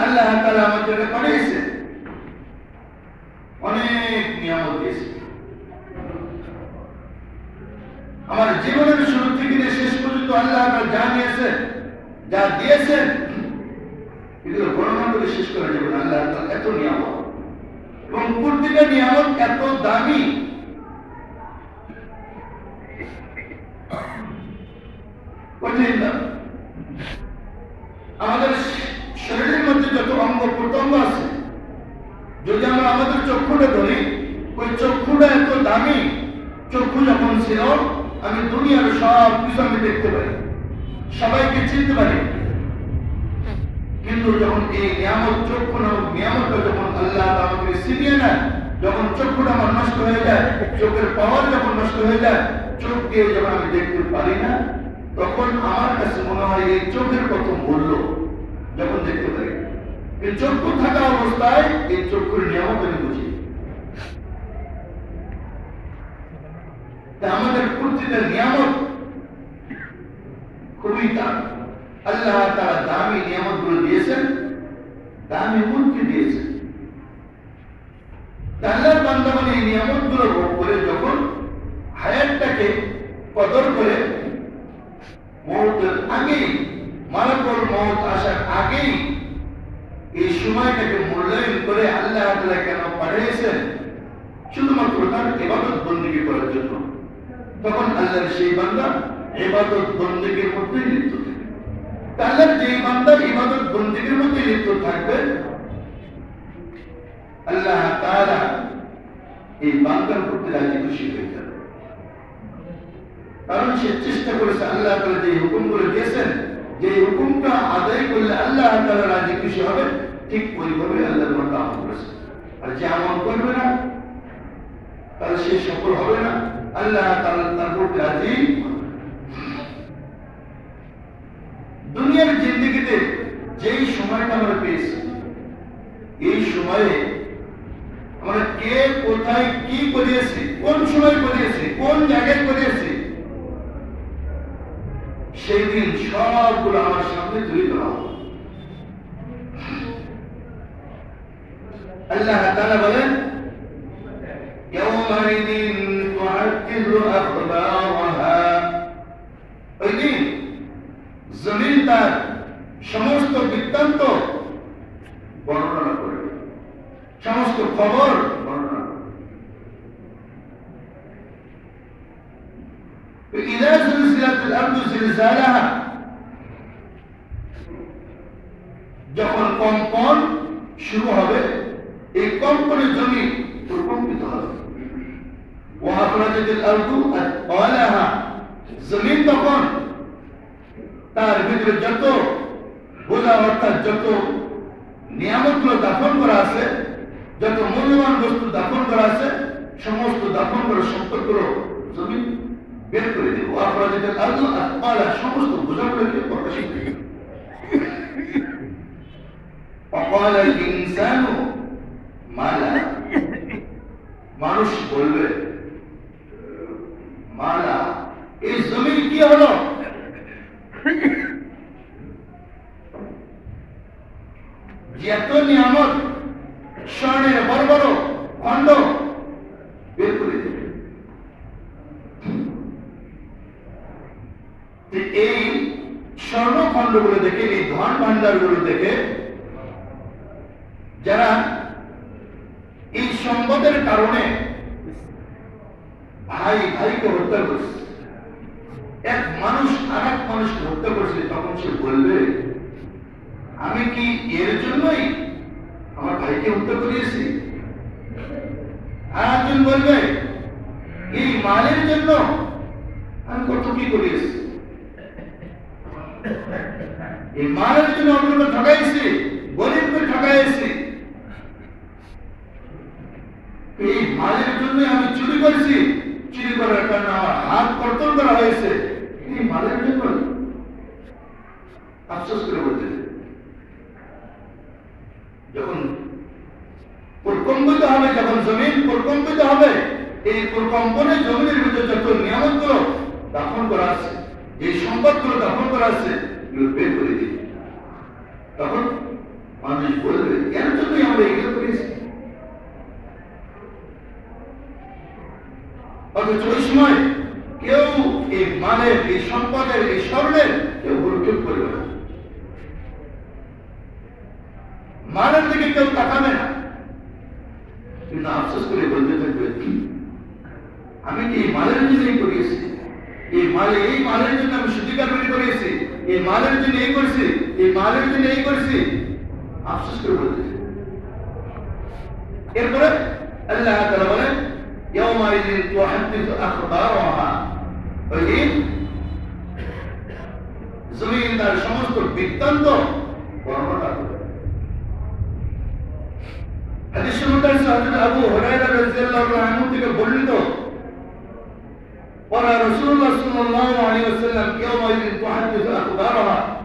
আল্লাহ তাআলা আমাদের পাঠিয়েছে। অনেক নিয়ামত দিয়েছে। আমার জীবনের শুরু থেকে শেষ পর্যন্ত আল্লাহ আমার যা নিয়েছেন যা দিয়েছেন এগুলো বর্ণনা করে শেষ করা যাবে আল্লাহ এত নিয়ামত। এবং প্রতিটা নিয়ামত এত দামি। কঠিন আমাদের শরীরের মধ্যে যত অঙ্গ প্রত্যঙ্গ আছে যদি আমরা আমাদের চক্ষুটা ধরি, ওই চক্ষুটা এত দামি, চক্ষু যখন ছিল, আমি দুনিয়ার সব কিছু আমি দেখতে পারি। সবাইকে চিনতে পারি। কিন্তু যখন এই নিয়ামত চক্ষু নামক নিয়ামতটা যখন আল্লাহ আমাকে ছিনিয়ে নেয়, যখন চক্ষুটা আমার নষ্ট হয়ে যায়, চোখের পাওয়ার যখন নষ্ট হয়ে যায়, চোখ দিয়ে যখন আমি দেখতে পারি না, তখন আমার কাছে মনে হয় এই চোখের কত মূল্য যখন দেখতে পারি। এই চক্ষু থাকা অবস্থায় এই চক্ষুর নিয়ামত বুঝি। আমাদের প্রতিটা নিয়ামত খুবই দাম। আল্লাহ তারা দামি নিয়ামতগুলো দিয়েছেন, দামি মূর্তি দিয়েছেন। তা আল্লাহর মানে এই নিয়ামতগুলো ভোগ করে যখন হায়াতটাকে কদর করে, মৌতের আগেই, মালাকুল মৌত আসার আগেই এই সময়টাকে মূল্যায়ন করে আল্লাহ কেন পাঠিয়েছেন? শুধুমাত্র তার ইবাদত বন্দী করার জন্য। তখন আল্লাহর সেই বান্দা ইবাদত বন্দীর মধ্যে লিপ্ত বান্দা ইবাদত বন্দীর মধ্যে লিপ্ত থাকবে, আল্লাহ তাআলা এই বান্দার রাজি খুশি হয়ে যাবে। কারণ সে চেষ্টা করেছে আল্লাহ তাআলা যে হুকুমগুলো দিয়েছেন যে হুকুমটা আদায় করলে আল্লাহ তাআলা রাজি খুশি হবে, ঠিক ওইভাবে আল্লাহর বান্দা আমল করেছে। আর যে আমল করবে না, তাহলে সে সফল হবে না। আল্লাহ তাআলা তার রাজি দুনিয়ার জিন্দগিতে যেই সময়টা আমরা পেয়েছি, এই সময়ে আমরা কে কোথায় কি করিয়েছি, কোন সময় করিয়েছি, কোন জায়গায় করিয়েছি সেই দিন সবগুলো আমার সামনে তুলে ধরা হবে আল্লাহ তাআলা বলেন يومئذ تعدل أخبارها ওই দিন জমিন তার সমস্ত বৃত্তান্ত বর্ণনা করবে সমস্ত খবর زلزالها যখন কম্পন শুরু হবে এই কম্পনের জমি প্রকম্পিত হবে وأخرجت الأرض أثقالها জমিন তখন তার ভিতরে যত বোঝা অর্থাৎ যত নিয়ামতগুলো দাফন করা আছে যত মূল্যবান বস্তু দাফন করা আছে সমস্ত দাফন করা সম্পদগুলো জমি বের করে দেব। আপনাদের আর আকমালা সমস্ত বোঝাগুলোকে প্রকাশিত করে অকাল ইনসান মালা, মানুষ বলবে, মালা, এই জমিন কি হলো? এত নিয়ামত, স্বর্ণের বড় বড় খণ্ড এই ধন যারা এই সম্পদের কারণে ভাই ভাইকে হত্যা করছে, এক মানুষ আর এক মানুষকে হত্যা করছে, তখন সে আমি কি এর জন্যই আমার ভাইকে হত্যা করিয়েছি? আর একজন বলবে, এই মালের জন্য আমি কত কি করিয়েছি? এই মালের জন্য অন্যকে ঠকাইছি গরিবকে ঠকাইছি। এই মালের জন্য আমি চুরি করেছি, চুরি করার কারণে আমার হাত কর্তন করা হয়েছে। এই মালের জন্য। আফসোস করে বলতে যখন প্রকম্পিত হবে, যখন জমিন প্রকম্পিত হবে, এই প্রকম্পনে জমিনের ভিতরে যত নিয়ামতগুলো দাফন করা আছে এই সম্পদগুলো দাফন করা আছে বের করে দিই। তখন মানুষ বলবে, কেন জন্যই আমরা এগুলো করেছি? অথচ ওই সময় কেউ এই মালের, এই সম্পদের, এই স্বর্ণের কেউ গুরুত্ব করবে না। মালের দিকে কেউ তাকাবে না। কিন্তু আফসোস করে বলতে থাকবে, আমি কি মালের জন্যই করিয়েছি? এই মালে এই মালের জন্য আমি সুতিকার তৈরি করিয়েছি এই মালের জন্য এই করছি এই মালের জন্য এই করছি আফসোস করে বলতে এরপরে আল্লাহ তাআলা বলেন يومئذ تحدث أخبارها ওই দিন জমিন তার সমস্ত বৃত্তান্ত বর্ণনা করবে হাদিসের মধ্যে আছে হযরত আবু হুরায়রা রাদিয়াল্লাহু আনহু থেকে বর্ণিত رسول الله صلى الله عليه وسلم يومئذ تحدث أخبارها.